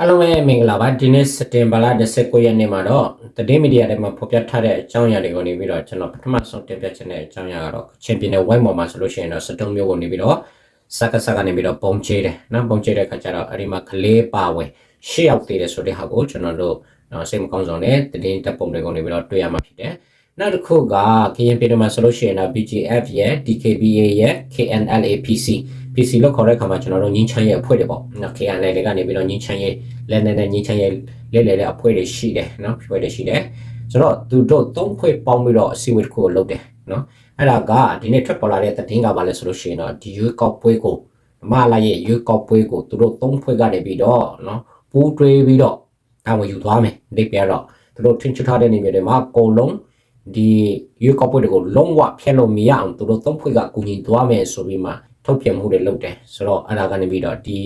အားလုံးပဲမင်္ဂလာပါဒီနေ့စက်တင်ဘာလ29ရက်နေ့မှာတော့သတင်းမီဒီယာတွေမှာဖော်ပြထားတဲ့အကြောင်းအရာတွေကိုနေပြီးတော့ကျွန်တော်ပထမဆုံးတင်ပြချင်တဲ့အကြောင်းအရာကတော့ချန်ပီယံနယ်ဝိုင်းပေါ်မှာဆိုလို့ရှိရင်တော့စတုံးမျိုးကိုနေပြီးတော့စက္ကစကနေပြီးတော့ပုံချေတယ်နော်ပုံချေတဲ့ခါကျတော့အဲ့ဒီမှာကလေးပါဝင်ရှေ့ရောက်သေးတယ်ဆိုတဲ့ဟာကိုကျွန်တော်တို့နော်စိတ်မကောင်းဆုံးနဲ့သတင်းတပ်ပုံတွေကိုနေပြီးတော့တွေ့ရမှာဖြစ်တယ်နောက်တစ်ခုကကရင်ပြည်မှာဆိုလို့ရှိရင်တော့ BGF ရဲ့ DKBA ရဲ့ KNLAPC PC လို့ခေါ်တဲ့အခါမှာကျွန်တော်တို့ညင်းချမ်းရဲ့အဖွဲ့တွေပေါ့နော် KNL တွေကနေပြီးတော့ညင်းချမ်းရဲ့လက်နဲ့နဲ့ညင်းချမ်းရဲ့လဲလဲတဲ့အဖွဲ့တွေရှိတယ်နော်အဖွဲ့တွေရှိတယ်ဆိုတော့သူတို့သုံးဖွဲ့ပေါင်းပြီးတော့အစည်းအဝေးတစ်ခုကိုလုပ်တယ်နော်အဲ့ဒါကဒီနေ့ထွက်ပေါ်လာတဲ့သတင်းကပါလဲဆိုလို့ရှိရင်တော့ဒီရွေးကောက်ပွဲကိုမလာရဲ့ရွေးကောက်ပွဲကိုသူတို့သုံးဖွဲ့ကနေပြီးတော့နော်ပူးတွဲပြီးတော့တာဝန်ယူသွားမယ်ဒီပြတော့သူတို့ထင်ချထားတဲ့နေမြေတွေမှာအကုန်လုံးဒီရွေးကောက်ပွဲတွေကိုလုံးဝဖျက်လို့မရအောင်သူတို့သုံးဖွဲ့ကကူညီသွားမယ်ဆိုပြီးမှ ထုတ်ပြန်မှုတွေလုပ်တယ်ဆိုတော့အဲ့ဒါကနေပြီးတော့ဒီ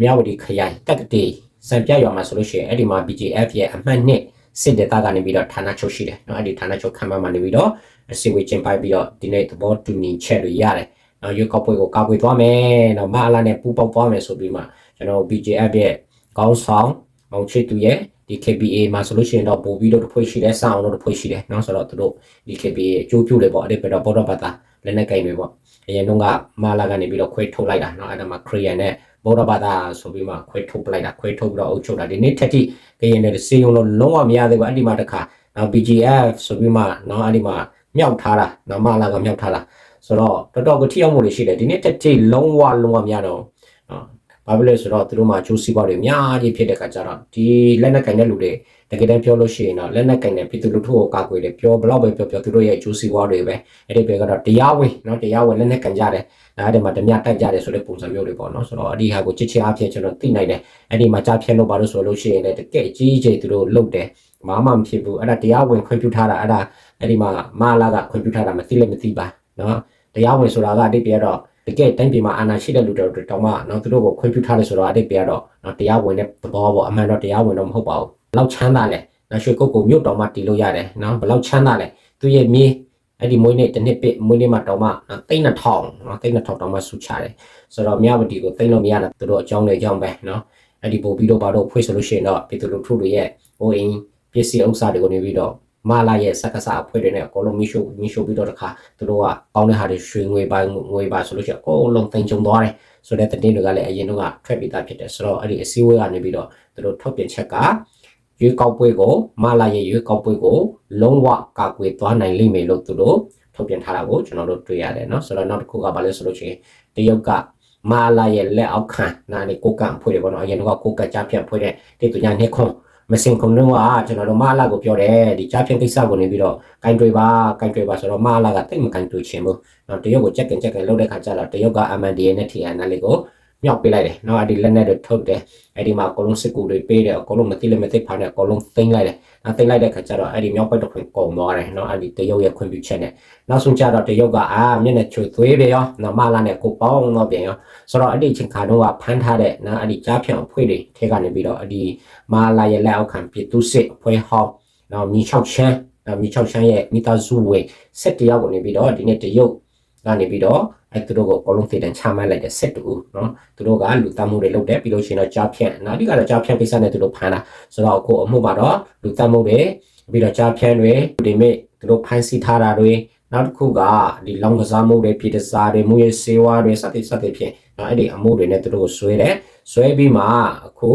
မြဝတီခရိုင်တက်ကတေစံပြရွာမှာဆိုလို့ရှိရင်အဲ့ဒီမှာ BJF ရဲ့အမှတ်နှစ်စစ်ဒေသကနေပြီးတော့ဌာနချုပ်ရှိတယ်เนาะအဲ့ဒီဌာနချုပ်ခံမှမှာနေပြီးတော့အစီအဝေးကျင်းပပြီးတော့ဒီနေ့သဘောတူညီချက်တွေရတယ်เนาะရွေးကောက်ပွဲကိုကာကွယ်သွားမယ်เนาะမအလာနဲ့ပူးပေါင်းသွားမယ်ဆိုပြီးမှကျွန်တော် BJF ရဲ့ကောင်းဆောင်မောင်ချစ်သူရဲ့ဒီ KBA မှာဆိုလို့ရှိရင်တော့ပို့ပြီးတော့တစ်ဖွဲ့ရှိတယ်စအောင်တော့တစ်ဖွဲ့ရှိတယ်เนาะဆိုတော့သူတို့ဒီ KBA အကျိုးပြုတယ်ပေါ့အဲ့ဒီပြတော့ဘောတော့ဘာသာလက်နဲ့ကင်တွေပေါ့ အရင်တော့ကမာလာကနေပြီးတော့ခွဲထုတ်လိုက်တာเนาะအဲ့ဒါမှာ Korean နဲ့ဗုဒ္ဓဘာသာဆိုပြီးမှခွဲထုတ်ပလိုက်တာခွဲထုတ်ပြီးတော့အုပ်ချုပ်တာဒီနေ့ထက်ထိကရင်နဲ့စေယုံလို့လုံးဝမရသေးဘူးအဲ့ဒီမှာတခါနော် BGF ဆိုပြီးမှနော်အဲ့ဒီမှာမြောက်ထားတာနော်မာလာကမြောက်ထားတာဆိုတော့တော်တော်ကထိရောက်မှုတွေရှိတယ်ဒီနေ့ထက်ထိလုံးဝလုံးဝမရတော့နော် ဘာဖြစ်လဲဆိုတော့သူတို့မှာဂျိုးစီပွားတွေအများကြီးဖြစ်တဲ့ခါကျတော့ဒီလက်နက်ကင်တဲ့လူတွေတကယ်တမ်းပြောလို့ရှိရင်တော့လက်နက်ကင်တဲ့ပြည်သူလူထုကိုကာကွယ်တယ်ပြောဘလောက်ပဲပြောပြောသူတို့ရဲ့ဂျိုးစီပွားတွေပဲအဲ့ဒီပဲကတော့တရားဝင်နော်တရားဝင်လက်နက်ကင်ကြတယ်အဲ့ဒီမှာဓမြတိုက်ကြတယ်ဆိုတဲ့ပုံစံမျိုးတွေပေါ့နော်ဆိုတော့အဒီဟာကိုချစ်ချစ်အားဖြင့်ကျွန်တော်သိနိုင်တယ်အဲ့ဒီမှာကြားဖြတ်လို့ပါလို့ဆိုလို့ရှိရင်လည်းတကယ်ကြီးကြီးသူတို့လုပ်တယ်ဘာမှမဖြစ်ဘူးအဲ့ဒါတရားဝင်ခွင့်ပြုထားတာအဲ့ဒါအဲ့ဒီမှာမာလာကခွင့်ပြုထားတာမသိလည်းမသိပါနော်တရားဝင်ဆိုတာကအတိတ်ပြတော့ တကယ်တိုင်းပြည်မှာအာဏာရှိတဲ့လူတွေတောင်မှနော်သူတို့ကိုခွင့်ပြုထားတယ်ဆိုတော့အတိတ်ပြတော့နော်တရားဝင်တဲ့သဘောပေါ့အမှန်တော့တရားဝင်တော့မဟုတ်ပါဘူးဘလောက်ချမ်းသာလဲနော်ရွှေကုတ်ကိုမြို့တော်မှတည်လို့ရတယ်နော်ဘလောက်ချမ်းသာလဲသူရဲ့မြေအဲ့ဒီမွေးနေ့တစ်နှစ်ပြည့်မွေးနေ့မှာတောင်မှနော်တိတ်နှစ်ထောင်နော်တိတ်နှစ်ထောင်တောင်မှဆူချတယ်ဆိုတော့မြဝတီကိုတိတ်လို့မရတာသူတို့အကြောင်းတွေအကြောင်းပဲနော်အဲ့ဒီပို့ပြီးတော့ဘာလို့ဖွေးဆိုလို့ရှိရင်တော့ပြည်သူလူထုတွေရဲ့ဟိုအင်းပစ္စည်းဥစ္စာတွေကိုနေပြီးတော့ မာလာရဲ့စက္ကစအဖွဲ့တွေနဲ့အကုန်လုံးမိရှုမိရှုပြီးတော့တခါသူတို့ကပေါင်းတဲ့ဟာတွေရွှေငွေပါငွေပါဆိုလို့ရှိရင်အကုန်လုံးတင်ကြုံသွားတယ်ဆိုတဲ့တင်တွေကလည်းအရင်တော့ထွက်ပြီးသားဖြစ်တယ်ဆိုတော့အဲ့ဒီအစည်းအဝေးကနေပြီးတော့သူတို့ထုတ်ပြန်ချက်ကရွေးကောက်ပွဲကိုမာလာရဲ့ရွေးကောက်ပွဲကိုလုံးဝကာကွယ်သွားနိုင်လိမ့်မယ်လို့သူတို့ထုတ်ပြန်ထားတာကိုကျွန်တော်တို့တွေ့ရတယ်เนาะဆိုတော့နောက်တစ်ခုကဘာလဲဆိုလို့ရှိရင်တရုတ်ကမာလာရဲ့လက်အောက်ခံနာနေကိုကန့်ဖွဲ့တယ်ပေါ့နော်အရင်တော့ကိုကန့်ကြားဖြတ်ဖွဲ့တဲ့တိတူညာနေခွန် မစင်ခုံတော့ကကျွန်တော်တို့မာလာကိုပြောတယ်ဒီကြားဖြတ်ကိစ္စကိုနေပြီးတော့ကင်တွေပါကင်တွေပါဆိုတော့မာလာကတိတ်မကင်တွေချင်ဘူးနော်တရုတ်ကိုကြက်ကင်ကြက်ကင်လုပ်တဲ့ခါကျတော့တရုတ်က MNDA နဲ့ TNL လေးကို မြောက်ပေးလိုက်တယ်နော်အဲ့ဒီလက်နဲ့တွေထုတ်တယ်အဲ့ဒီမှာအကုန်လုံးစစ်ကူတွေပေးတယ်အကုန်လုံးမသိလည်းမသိဖားနဲ့အကုန်လုံးသိမ်းလိုက်တယ်နော်သိမ်းလိုက်တဲ့ခါကျတော့အဲ့ဒီမြောက်ဘက်တစ်ခွင်ကုန်သွားတယ်နော်အဲ့ဒီတရုတ်ရဲ့ခွင့်ပြုချက်နဲ့နောက်ဆုံးကျတော့တရုတ်ကအာမျက်နှာချွေသွေးပဲရောနော်မလာနဲ့ကိုပေါင်းတော့ပြန်ရောဆိုတော့အဲ့ဒီချိန်ခါတော့ကဖမ်းထားတဲ့နော်အဲ့ဒီကြားဖြန့်အဖွဲ့တွေထဲကနေပြီးတော့အဲ့ဒီမာလာရဲ့လက်အောက်ခံပြည်သူစစ်အဖွဲ့ဟောင်းနော်မြေ၆ချမ်းမြေ၆ချမ်းရဲ့မိသားစုဝင်စစ်တယောက်ကိုနေပြီးတော့ဒီနေ့တရုတ်ကနေပြီးတော့ အဲသူတို့ကိုအကုန်လုံးသေတံချမှတ်လိုက်တဲ့စစ်တူနော်သူတို့ကလူတမှုတွေလုပ်တယ်ပြီးလို့ရှိရင်တော့ကြားဖြန့်နောက်ဒီကတော့ကြားဖြန့်ကိစ္စနဲ့သူတို့ဖမ်းတာဆိုတော့အခုအမှုမှာတော့လူတမှုတွေပြီးတော့ကြားဖြန့်တွေဒီမိသူတို့ဖမ်းဆီးထားတာတွေနောက်တစ်ခုကဒီလောင်ကစားမှုတွေပြည်တစားတွေမူရစေဝါတွေစသဖြင့်စသဖြင့်နော်အဲ့ဒီအမှုတွေနဲ့သူတို့ကိုဆွဲတယ်ဆွဲပြီးမှအခု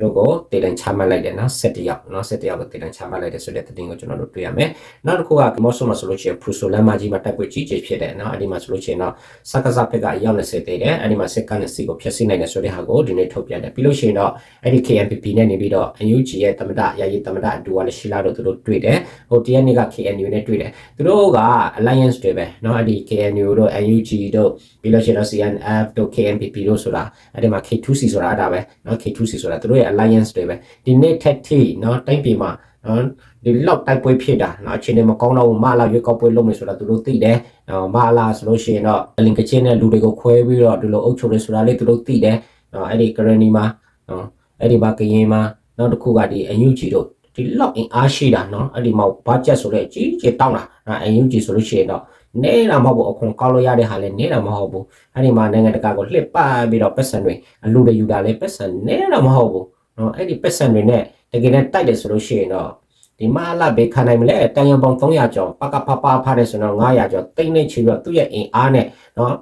သူတို့ကိုတေတန်ချမှတ်လိုက်တယ်နော်ဆက်တယောက်နော်ဆက်တယောက်ကိုတေတန်ချမှတ်လိုက်တယ်ဆိုတဲ့သတင်းကိုကျွန်တော်တို့တွေ့ရမယ်နောက်တစ်ခုကမော့ဆိုမှာဆိုလို့ရှိရင်ဖရူဆိုလမ်းမကြီးမှာတက်ပွေကြီးကြီးဖြစ်တယ်နော်အဲ့ဒီမှာဆိုလို့ရှိရင်တော့စက္ကစဘက်ကရောက်နေစေသေးတယ်အဲ့ဒီမှာစက်ကနဲ့စီကိုဖျက်ဆီးနိုင်တယ်ဆိုတဲ့ဟာကိုဒီနေ့ထုတ်ပြန်တယ်ပြီးလို့ရှိရင်တော့အဲ့ဒီ KNPP နဲ့နေပြီးတော့ UNG ရဲ့တမဒရာကြီးတမဒအတူကလည်းရှိလာတော့သူတို့တွေ့တယ်ဟို TN က KNU နဲ့တွေ့တယ်သူတို့က alliance တွေပဲနော်အဲ့ဒီ KNU တို့ UNG တို့ပြီးလို့ရှိရင်တော့ CNF တို့ KNPP တို့ဆိုတာအဲ့ဒီမှာ K2C ဆိုတာအဲ့ဒါပဲနော် K2C ဆိုတာသူတို့ရဲ့ alliance တွေပဲဒီနေ့ထက်ထိနော်တိုင်းပြည်မှာနော်ဒီလောက်တိုက်ပွဲဖြစ်တာနော်အခြေအနေမကောင်းတော့ဘူးမလာရွေးကောက်ပွဲလုပ်မယ်ဆိုတာသူတို့သိတယ်နော်မလာဆိုလို့ရှိရင်တော့လင်ကချင်းနဲ့လူတွေကိုခွဲပြီးတော့ဒီလိုအုပ်ချုပ်ရဲဆိုတာလေးသူတို့သိတယ်နော်အဲ့ဒီ currency မှာနော်အဲ့ဒီမှာကရင်မှာနောက်တစ်ခုကဒီအန်ယူဂျီတို့ဒီလောက်အင်အားရှိတာနော်အဲ့ဒီမှာ budget ဆိုတဲ့အကြီးကြီးတောင်းတာအန်ယူဂျီဆိုလို့ရှိရင်တော့နေတာမဟုတ်ဘူးအခွန်ကောက်လို့ရတဲ့ဟာလည်းနေတာမဟုတ်ဘူးအဲ့ဒီမှာနိုင်ငံတကာကိုလှစ်ပပြီးတော့ပတ်စံတွေအလူတွေယူတာလည်းပတ်စံနေတာမဟုတ်ဘူး နော်အဲ့ဒီပတ်စံတွေနဲ့တကယ်နဲ့တိုက်တယ်ဆိုလို့ရှိရင်တော့ဒီမအလာဘေခံနိုင်မလဲတန်ရံပေါင်း300ကျော်ပကပပဖားတယ်ဆိုတော့900ကျော်တိတ်နေချီပြီးတော့သူ့ရဲ့အင်အားနဲ့နော်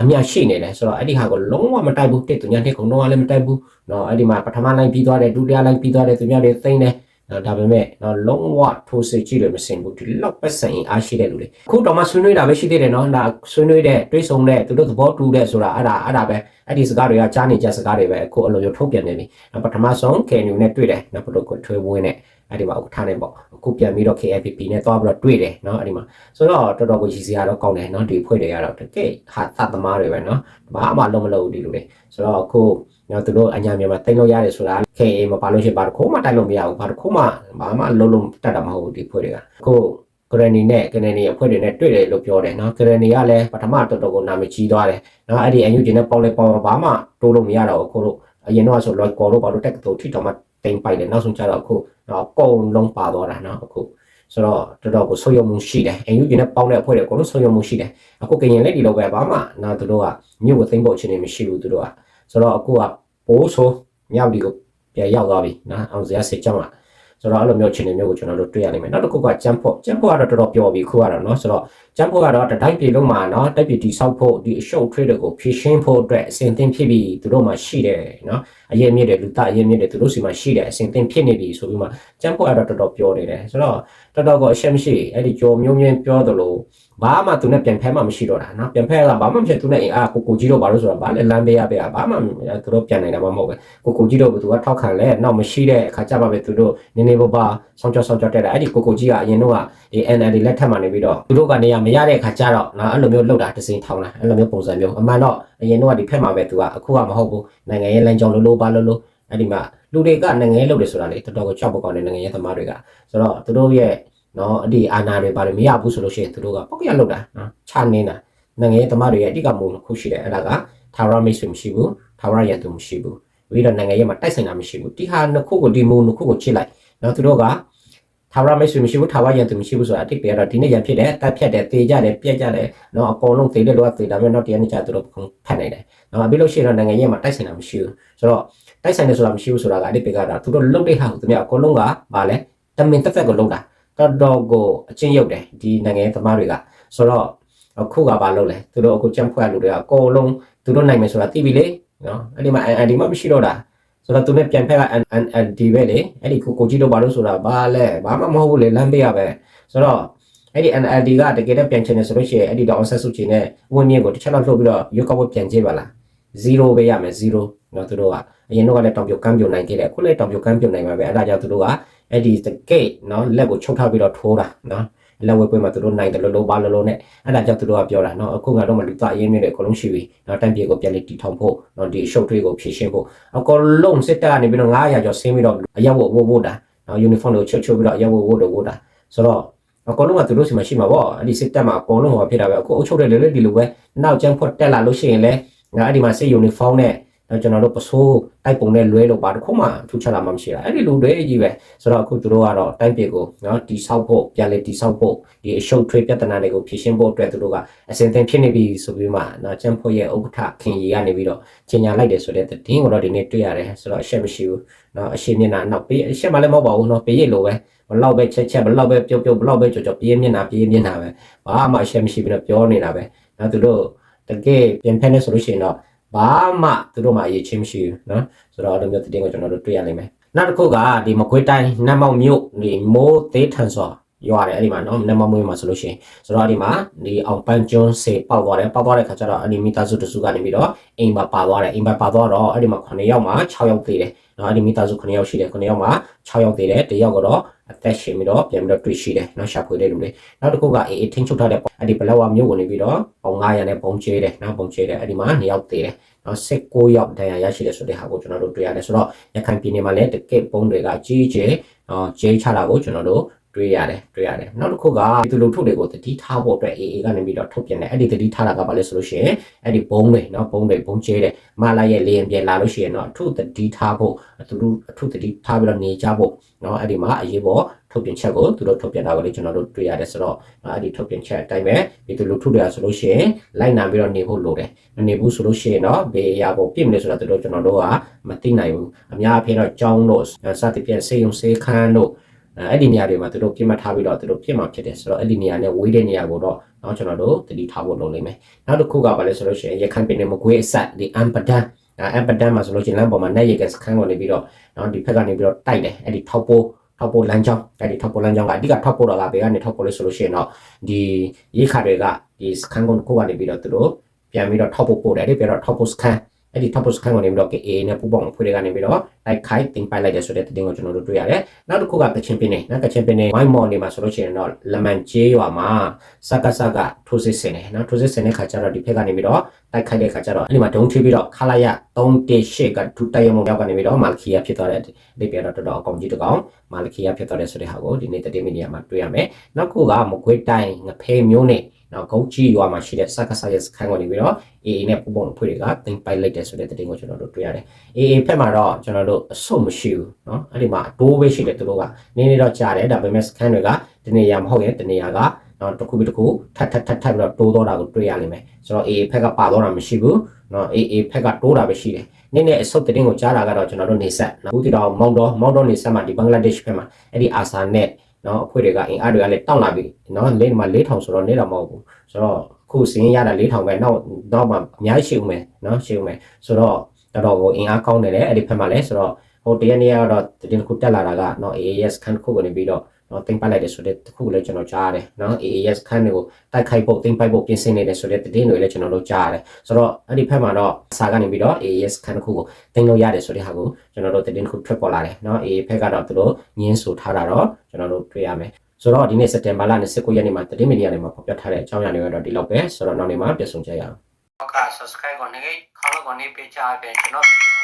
အမြရှိနေတယ်ဆိုတော့အဲ့ဒီဟာကိုလုံးဝမတိုက်ဘူးတစ်သူညာတစ်ခုလုံးဝလည်းမတိုက်ဘူးနော်အဲ့ဒီမှာပထမလိုင်းပြီးသွားတယ်ဒုတိယလိုင်းပြီးသွားတယ်သူများတွေသိမ့်တယ် နော်ဒါပေမဲ့နော်လုံးဝထိုးစစ်ကြည့်လို့မစင်ဘူးဒီလောက်ပဲစင်အားရှိတဲ့လူတွေခုတော့မှဆွေးနွေးတာပဲရှိသေးတယ်နော်ဒါဆွေးနွေးတဲ့တွေးဆုံတဲ့သူတို့သဘောတူတဲ့ဆိုတာအဲ့ဒါအဲ့ဒါပဲအဲ့ဒီစကားတွေကကြားနေကြစကားတွေပဲအခုအလိုမျိုးထုတ်ပြန်နေပြီနော်ပထမဆုံး KNU နဲ့တွေ့တယ်နော်ဘလို့ကိုထွေးဝင်းနဲ့ အဲ့ဒီမှာဥက္ကဋ္ဌနဲ့ပေါ့အခုပြန်ပြီးတော့ KFP နဲ့သွားပြီးတော့တွေ့တယ်နော်အဲ့ဒီမှာဆိုတော့တော်တော်ကိုရည်စရာတော့ကောင်းတယ်နော်ဒီဖွဲ့တွေကတော့တကယ်ဟာသတ်သမားတွေပဲနော်ဘာမှလုံးမလုံးဘူးဒီလိုတွေဆိုတော့အခုနော်သူတို့အညာမြန်မာတိတ်လို့ရတယ်ဆိုတာ KA မပါလို့ရှိရင်ဘာတစ်ခုမှတိုက်လို့မရဘူးဘာတစ်ခုမှဘာမှလုံးလုံးတတ်တာမဟုတ်ဘူးဒီဖွဲ့တွေကအခုဂရနီနဲ့ဂရနီအဖွဲ့တွေနဲ့တွေ့တယ်လို့ပြောတယ်နော်ဂရနီကလည်းပထမတော်တော်ကိုနာမည်ကြီးသွားတယ်နော်အဲ့ဒီအန်ယူဂျင်နဲ့ပေါလဲပေါဘာမှတိုးလို့မရတော့ဘူးအခုတို့အရင်တော့ဆိုလော်ကော်တို့ဘာလို့တက်ကတူထိတော်မှ တိမ်ပိုက်တယ်နောက်ဆုံးကျတော့အခုနော်အကုန်လုံးပါသွားတာနော်အခုဆိုတော့တော်တော်ကိုဆုပ်ယုံမှုရှိတယ်အန်ယူဂျင်နဲ့ပေါတဲ့အဖွဲ့တွေအကုန်လုံးဆုပ်ယုံမှုရှိတယ်အခုကရင်လက်ဒီလိုပဲဘာမှနော်သူတို့ကမြို့ကိုသိမ့်ဖို့အခြေအနေမရှိဘူးသူတို့ကဆိုတော့အခုကပိုးဆိုမြောက်ဒီကိုပြန်ရောက်သွားပြီနော်အောင်စရာစစ်ကြောင်းလာဆိုတော့အဲ့လိုမျိုးအခြေအနေမျိုးကိုကျွန်တော်တို့တွေ့ရနိုင်မယ်နောက်တစ်ခုကဂျမ်ဖို့ဂျမ်ဖို့ကတော့တော်တော်ပျော်ပြီခုကတော့เนาะဆိုတော့ဂျမ်ဖို့ကတော့တတိုင်းပြည်လုံးမှာเนาะတိုက်ပြည်တိဆောက်ဖို့ဒီအရှုပ် trade ကိုဖြည့်ရှင်းဖို့အတွက်အစဉ်သင်ဖြစ်ပြီးသူတို့မှာရှိတယ်เนาะ အရင်မြင့်တယ်လူသားအရင်မြင့်တယ်သူတို့စီမှာရှိတယ်အစဉ်သင်ဖြစ်နေပြီဆိုပြီးမှကျန်းဖို့အဲ့တော့တော်တော်ပြောနေတယ်ဆိုတော့တော်တော်ကအရှက်မရှိအဲ့ဒီကြော်မျိုးမြင်းပြောသလိုဘာမှသူနဲ့ပြန်ဖဲမှမရှိတော့တာနော်ပြန်ဖဲကဘာမှမဖြစ်သူနဲ့အင်အားကိုကိုကြီးတို့ဘာလို့ဆိုတာဘာလဲလမ်းပေးရပေးရဘာမှသူတို့ပြန်နိုင်တာမှမဟုတ်ပဲကိုကိုကြီးတို့ကသူကထောက်ခံလဲနောက်မရှိတဲ့အခါကြပါပဲသူတို့နင်းနေပါပါဆောင်းချောက်ဆောင်းချောက်တက်တာအဲ့ဒီကိုကိုကြီးကအရင်တော့ကဒီ NLD လက်ထက်မှာနေပြီးတော့သူတို့ကနေရမရတဲ့အခါကြတော့နော်အဲ့လိုမျိုးလှုပ်တာတစင်းထောင်းတာအဲ့လိုမျိုးပုံစံမျိုးအမှန်တော့အရင်တော့ကဒီဖက်မှာပဲသူကအခုကမဟုတ်ဘူးနိုင်ငံရေးလမ်းကြောင်းလို့လို့ပါလို့လို့အဲ့ဒီမှာလူတွေကနိုင်ငံရေးလှုပ်တယ်ဆိုတာလေတော်တော်ကိုကြောက်ပုတ်ကောင်းတဲ့နိုင်ငံရေးသမားတွေကဆိုတော့သူတို့ရဲ့နော်အဒီအာနာတွေပါတယ်မရဘူးဆိုလို့ရှိရင်သူတို့ကပောက်ရလှုပ်တာနော်ချနေတာနိုင်ငံရေးသမားတွေရဲ့အဓိကမူတစ်ခုရှိတယ်အဲ့ဒါကထာဝရမိတ်ဆွေမရှိဘူးထာဝရရန်သူမရှိဘူးပြီးတော့နိုင်ငံရေးမှာတိုက်ဆိုင်တာမရှိဘူးဒီဟာနှစ်ခုကိုဒီမူနှစ်ခုကိုချစ်လိုက်နော်သူတို့က ထာဝရမိတ်ဆွေမရှိဘူးထာဝရရန်သူမရှိဘူးဆိုတာအတိတ်ပဲတော့ဒီနေ့ရန်ဖြစ်တယ်တက်ဖြတ်တယ်တေကြတယ်ပြက်ကြတယ်နော်အကုန်လုံးသေတယ်လို့သေတာမျိုးနောက်တရားနေ့ကျသူတို့ဖတ်နိုင်တယ်နော်ပြီးလို့ရှိရင်တော့နိုင်ငံရေးမှာတိုက်ဆိုင်တာမရှိဘူးဆိုတော့တိုက်ဆိုင်တယ်ဆိုတာမရှိဘူးဆိုတာကအတိတ်ပဲကတော့သူတို့လုတ်တဲ့ဟာကိုသူများအကုန်လုံးကဗာလဲတမင်တက်တက်ကိုလုတ်တာတော်တော်ကိုအချင်းရုပ်တယ်ဒီနိုင်ငံရေးသမားတွေကဆိုတော့အခုကဘာလုပ်လဲသူတို့အခုကြံ့ဖွဲ့လူတွေကအကုန်လုံးသူတို့နိုင်မယ်ဆိုတာသိပြီလေနော်အဲ့ဒီမှာ ID မှမရှိတော့တာ ဆိုတော့သူနဲ့ပြန်ဖက်က NND ပဲလေအဲ့ဒီကိုကိုကြီးတို့ဘာလို့ဆိုတာဘာလဲဘာမှမဟုတ်ဘူးလေလမ်းပေးရပဲဆိုတော့အဲ့ဒီ NLD ကတကယ်တော့ပြန်ချင်တယ်ဆိုလို့ရှိရင်အဲ့ဒီတော့ access စုချင်တဲ့ဝင်မြင့်ကိုတစ်ချက်လောက်လှုပ်ပြီးတော့ရုပ်ကောက်ပြန်ကြည့်ပါလား0ပဲရမယ်0နော်သူတို့ကအရင်တော့ကလည်းတောင်ပြုတ်ကမ်းပြုတ်နိုင်ခဲ့တယ်အခုလည်းတောင်ပြုတ်ကမ်းပြုတ်နိုင်မှာပဲအဲ့ဒါကြောင့်သူတို့ကအဲ့ဒီတကယ်နော်လက်ကိုချုပ်ထားပြီးတော့ထိုးတာနော် လက်ဝဲပွဲမှာသူတို့နိုင်တယ်လို့လို့ပါလို့လို့နဲ့အဲ့ဒါကြောင့်သူတို့ကပြောတာနော်အခုကတော့မလူသားအရင်းမြစ်တွေအကုန်လုံးရှိပြီနော်တန်ပြေကိုပြန်လေးတီထောင်ဖို့နော်ဒီရှုပ်ထွေးကိုဖြည့်ရှင်းဖို့အကုန်လုံးစစ်တပ်ကနေပြီးတော့900ကျော်ဆင်းပြီးတော့အရက်ဝတ်ဝတ်ဝတ်တာနော်ယူနီဖောင်းတွေကိုချွတ်ချွတ်ပြီးတော့အရက်ဝတ်ဝတ်တော့ဝတ်တာဆိုတော့အကုန်လုံးကသူတို့စီမှာရှိမှာပေါ့အဲ့ဒီစစ်တပ်မှာအကုန်လုံးဟောဖြစ်တာပဲအခုအုပ်ချုပ်တဲ့လေလေဒီလိုပဲနောက်ကျန်းဖွက်တက်လာလို့ရှိရင်လည်းငါအဲ့ဒီမှာစစ်ယူနီဖောင်းနဲ့ တော့ကျွန်တော်တို့ပစိုးတိုက်ပုံနဲ့လွဲလို့ပါတခုမှထူချလာမှမရှိတာအဲ့ဒီလူတွေကြီးပဲဆိုတော့အခုသူတို့ကတော့တိုင်းပြည်ကိုနော်တီဆောက်ဖို့ပြန်လေတီဆောက်ဖို့ဒီအရှုပ်ထွေးပြဿနာတွေကိုဖြေရှင်းဖို့အတွက်သူတို့ကအစဉ်သင်ဖြစ်နေပြီဆိုပြီးမှနော်ကျန်းဖို့ရဲ့ဥက္ကဋ္ဌခင်ကြီးကနေပြီးတော့ကြီးညာလိုက်တယ်ဆိုတဲ့တင်းကိုတော့ဒီနေ့တွေ့ရတယ်ဆိုတော့အရှက်မရှိဘူးနော်အရှင်းမျက်နှာနောက်ပေးအရှက်မှလည်းမဟုတ်ပါဘူးနော်ပေးရလို့ပဲဘလောက်ပဲချက်ချက်ဘလောက်ပဲပြုတ်ပြုတ်ဘလောက်ပဲကြော်ကြော်ပြေးမျက်နှာပြေးမျက်နှာပဲဘာမှအရှက်မရှိဘူးတော့ပြောနေတာပဲနော်သူတို့တကယ်ပြန်ဖက်နေဆိုလို့ရှိရင်တော့ ဘာမှသူတို့မှအရေးချင်းမရှိဘူးနော်ဆိုတော့ဒီမျိုးသတင်းကိုကျွန်တော်တို့တွေ့ရနိုင်မယ်နောက်တစ်ခုကဒီမကွေးတိုင်းနတ်မောက်မြို့ဒီမိုးသေးထန်စွာရွာတယ်အဲ့ဒီမှာနော်နတ်မောက်မြို့မှာဆိုလို့ရှိရင်ဆိုတော့ဒီမှာဒီအောင်ပန်းကျွန်းစေပေါက်သွားတယ်ပေါက်သွားတဲ့ခါကျတော့အနီမီတာစုတစုကနေပြီးတော့အိမ်မှာပါသွားတယ်အိမ်မှာပါသွားတော့အဲ့ဒီမှာ9ယောက်မှာ6ယောက်သေးတယ် နော်အဲ့ဒီမိသားစု9ယောက်ရှိတယ်9ယောက်မှာ6ယောက်သေးတယ်1ယောက်ကတော့အသက်ရှင်ပြီးတော့ပြန်ပြီးတော့တွေ့ရှိတယ်နော်ရှာဖွေတဲ့လူတွေနောက်တစ်ခုကအေးအေးထိန်းချုပ်ထားတဲ့အဲ့ဒီဘလောက်ဝမျိုးဝင်နေပြီးတော့ပုံ900နဲ့ပုံချဲတယ်နော်ပုံချဲတယ်အဲ့ဒီမှာ2ယောက်သေးတယ်နော်16ယောက်တရားရရှိတယ်ဆိုတဲ့ဟာကိုကျွန်တော်တို့တွေ့ရတယ်ဆိုတော့ရခိုင်ပြည်နယ်မှာလည်းတကယ့်ပုံတွေကအကြီးအကျယ်အော်ကျဲချတာကိုကျွန်တော်တို့ တွေ့ရတယ်တွေ့ရတယ်နောက်တစ်ခုကဒီလိုထုတ်တွေကိုတတိထားဖို့အတွက် AA ကနေပြီးတော့ထုတ်ပြန်တယ်အဲ့ဒီတတိထားတာကဘာလဲဆိုလို့ရှိရင်အဲ့ဒီဘုံတွေနော်ဘုံတွေဘုံကျဲတယ်မလာရဲ့လေရင်ပြန်လာလို့ရှိရင်တော့အထုတတိထားဖို့သူတို့အထုတတိထားပြီးတော့နေကြဖို့နော်အဲ့ဒီမှာအရေးပေါ်ထုတ်ပြန်ချက်ကိုသူတို့ထုတ်ပြန်တာကိုလည်းကျွန်တော်တို့တွေ့ရတယ်ဆိုတော့အဲ့ဒီထုတ်ပြန်ချက်အတိုင်းပဲဒီသူလူထုတွေကဆိုလို့ရှိရင်လိုက်နာပြီးတော့နေဖို့လိုတယ်မနေဘူးဆိုလို့ရှိရင်တော့ဘေးအရာကိုပြစ်မလဲဆိုတော့သူတို့ကျွန်တော်တို့ကမသိနိုင်ဘူးအများအပြားတော့ကြောင်းတို့စသဖြင့်စေယုံစေခန်းတို့ အဲ့ဒီနေရာတွေမှာသူတို့ပြစ်မှတ်ထားပြီးတော့သူတို့ပြစ်မှဖြစ်တယ်ဆိုတော့အဲ့ဒီနေရာနဲ့ဝေးတဲ့နေရာကိုတော့တော့ကျွန်တော်တို့တတိထားဖို့လုပ်လိမ့်မယ်နောက်တစ်ခုကပါလဲဆိုလို့ရှိရင်ရခိုင်ပြည်နယ်မကွေးအဆက်ဒီအမ်ပဒန်အမ်ပဒန်မှာဆိုလို့ရှိရင်လမ်းပေါ်မှာနဲ့ရကစခန်းကိုနေပြီးတော့နော်ဒီဖက်ကနေပြီးတော့တိုက်တယ်အဲ့ဒီထောက်ပိုးထောက်ပိုးလမ်းကြောင်းအဲ့ဒီထောက်ပိုးလမ်းကြောင်းကအဓိကထောက်ပိုးတော့ကဘယ်ကနေထောက်ပိုးလဲဆိုလို့ရှိရင်တော့ဒီရေခါတွေကဒီစခန်းကိုကိုကနေပြီးတော့သူတို့ပြန်ပြီးတော့ထောက်ပိုးပို့တယ်အဲ့ဒီပြန်တော့ထောက်ပိုးစခန်း အဲ့ဒီ top post ခန်းကနေပြီးတော့ KA နဲ့ပူပေါင်းဖွဲ့တွေကနေပြီးတော့တိုက်ခိုက်တင်ပိုက်လိုက်တဲ့ဆိုတဲ့တင်ကိုကျွန်တော်တို့တွေ့ရတယ်။နောက်တစ်ခုကကချင်ပင်နေနော်ကချင်ပင်နေ wine mall နေမှာဆိုလို့ရှိရင်တော့လမန်ကျေးရွာမှာစကစကထိုးစစ်ဆင်နေနော်ထိုးစစ်ဆင်တဲ့ခါကျတော့ဒီဖက်ကနေပြီးတော့တိုက်ခိုက်တဲ့ခါကျတော့အဲ့ဒီမှာဒုံထွေးပြီးတော့ခလာရ318ကဒုတိုက်ရမရောက်ကနေပြီးတော့မာလခီယာဖြစ်သွားတဲ့ဒီပြတော့တော်တော်အကောင်ကြီးတစ်ကောင်မာလခီယာဖြစ်သွားတဲ့ဆိုတဲ့ဟာကိုဒီနေ့တတိမီဒီယာမှာတွေ့ရမယ်။နောက်ခုကမကွေးတိုင်းငဖဲမျိုးနဲ့ နော်ဂုတ်ကြီးရွာမှာရှိတဲ့စကားဆာရဲ့စခန်းကိုနေပြီးတော့ AA နဲ့ပူပေါင်းအဖွဲ့တွေကတင်ပိုက်လိုက်တဲ့ဆိုတဲ့သတင်းကိုကျွန်တော်တို့တွေ့ရတယ်။ AA ဖက်မှာတော့ကျွန်တော်တို့အဆုတ်မရှိဘူးနော်အဲ့ဒီမှာအတိုးပဲရှိတယ်သူတို့ကနည်းနည်းတော့ကြားတယ်ဒါပေမဲ့စခန်းတွေကတနေရာမဟုတ်ရင်တနေရာကနော်တစ်ခုပြီးတစ်ခုထပ်ထပ်ထပ်ထပ်ပြီးတော့တိုးတော့တာကိုတွေ့ရလိမ့်မယ်။ဆိုတော့ AA ဖက်ကပါတော့တာမရှိဘူးနော် AA ဖက်ကတိုးတာပဲရှိတယ်။နည်းနည်းအဆုတ်သတင်းကိုကြားတာကတော့ကျွန်တော်တို့နေဆက်နော်အခုဒီတော့မောင်တော်မောင်တော်နေဆက်မှာဒီဘင်္ဂလားဒေ့ရှ်ဖက်မှာအဲ့ဒီအာဆာနဲ့ နော်အဖွဲ့တွေကအင်အားတွေကလည်းတောက်လာပြီနော်လေးမှာ4000ဆိုတော့နေတော့မဟုတ်ဘူးဆိုတော့ခုစင်းရတာ4000ပဲနောက်တော့မှအများကြီးရှိဦးမယ်နော်ရှိဦးမယ်ဆိုတော့တော်တော်ကိုအင်အားကောင်းနေတယ်အဲ့ဒီဖက်မှာလည်းဆိုတော့ဟိုတရနေ့ကတော့တင်ခုတက်လာတာကနော် AAS ခန်းခုကနေပြီးတော့ နော်တင်ပိုက်လိုက်တယ်ဆိုတဲ့တခုလည်းကျွန်တော်ကြားရတယ်နော် AAS ခန်းတွေကိုတိုက်ခိုက်ဖို့တင်ပိုက်ဖို့ပြင်ဆင်နေတယ်ဆိုတဲ့သတင်းတွေလည်းကျွန်တော်တို့ကြားရတယ်ဆိုတော့အဲ့ဒီဖက်မှာတော့စာကနေပြီးတော့ AAS ခန်းတစ်ခုကိုတင်လို့ရတယ်ဆိုတဲ့ဟာကိုကျွန်တော်တို့သတင်းတစ်ခုထွက်ပေါ်လာတယ်နော် AA ဖက်ကတော့သူတို့ညင်းဆိုထားတာတော့ကျွန်တော်တို့တွေ့ရမယ်ဆိုတော့ဒီနေ့စက်တင်ဘာလ29ရက်နေ့မှာတတိမီဒီယာတွေမှာဖော်ပြထားတဲ့အကြောင်းအရာတွေကတော့ဒီလောက်ပဲဆိုတော့နောက်နေ့မှာပြန်ဆုံကြရအောင်ဟုတ်ကဲ့ subscribe ကိုနေခေါင်းကိုနေပေးချပေးကျွန်တော်ဗီဒီယို